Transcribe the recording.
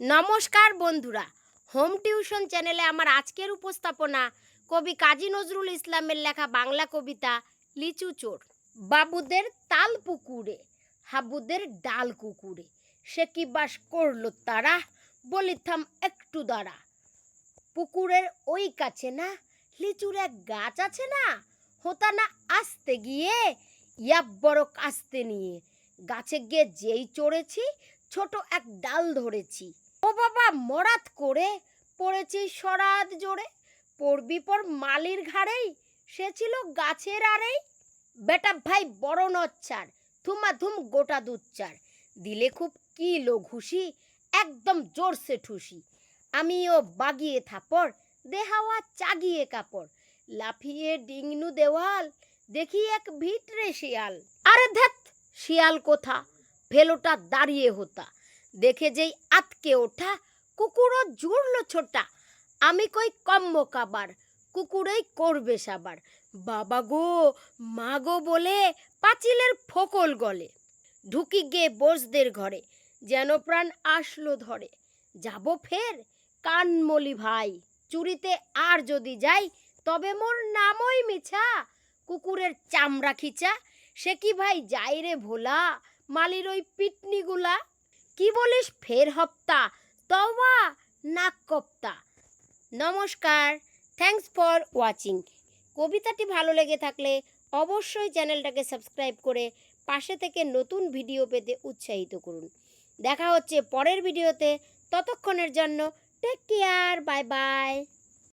নমস্কার বন্ধুরা, home tuition চ্যানেলে আমার আজকের উপস্থাপনা কবি কাজী নজরুল ইসলামের লেখা বাংলা কবিতা লিচু চোর। বাবুদের তাল পুকুরে, হাবুদের ডাল কুকুরে, সে কি বাস করল তারা? বলিতাম একটু দাঁড়া। পুকুরের ওই কাছে না, লিচুর এক গাছ আছে না? হোতা না আসতে গিয়ে, ইয়াব বড় কাস্তে নিয়ে। গাছে গিয়ে যেই চড়েছি, ছোট এক ডাল ধরেছি। ও বাবা মরাত করে পড়েছি সরাত জোরে। পড়বি পর মালির ঘাড়েই, সে ছিল গাছের আরেই বেটা ভাই বড় থুমা ধুম গোটা দুচ্চার দিলে খুব কিলো ঘুষি, একদম জোরসে ঠুসি। আমিও বাগিয়ে থাপড়, দেহাওয়া চাগিয়ে কাপড়। লাফিয়ে ডিংনু দেওয়াল, দেখি এক ভিতরে শিয়াল। আরে ধ্যাত শিয়াল কোথা? ফেলোটা দাঁড়িয়ে হতা। দেখে যেই আতকে ওঠা কুকুরও জুড়লো ছোটা আমি কই কম্ম কাবার, কুকুরেই করবে সাবার। বাবা গো, মা গো বলে পাঁচিলের ফোকল গলে। ঢুকি গে বসদের ঘরে, যেন প্রাণ আসলো ধরে। যাব ফের? কানমলি ভাই, চুরিতে আর যদি যাই, তবে মোর নামই মিছা। কুকুরের চামড়া খিচা, সে কি ভাই যাই রে ভোলা? মালির ওই পিটনিগুলা? কি বলিস ফের হপ্তা? তওবা নাক কপ্তা? নমস্কার থ্যাংকস ফর ওয়াচিং কবিতাটি ভালো লেগে থাকলে অবশ্যই চ্যানেলটাকে সাবস্ক্রাইব করে পাশে থেকে নতুন ভিডিও পেতে উৎসাহিত করুন। দেখা হচ্ছে পরের ভিডিওতে ততক্ষণের জন্য টেক কেয়ার বাই বাই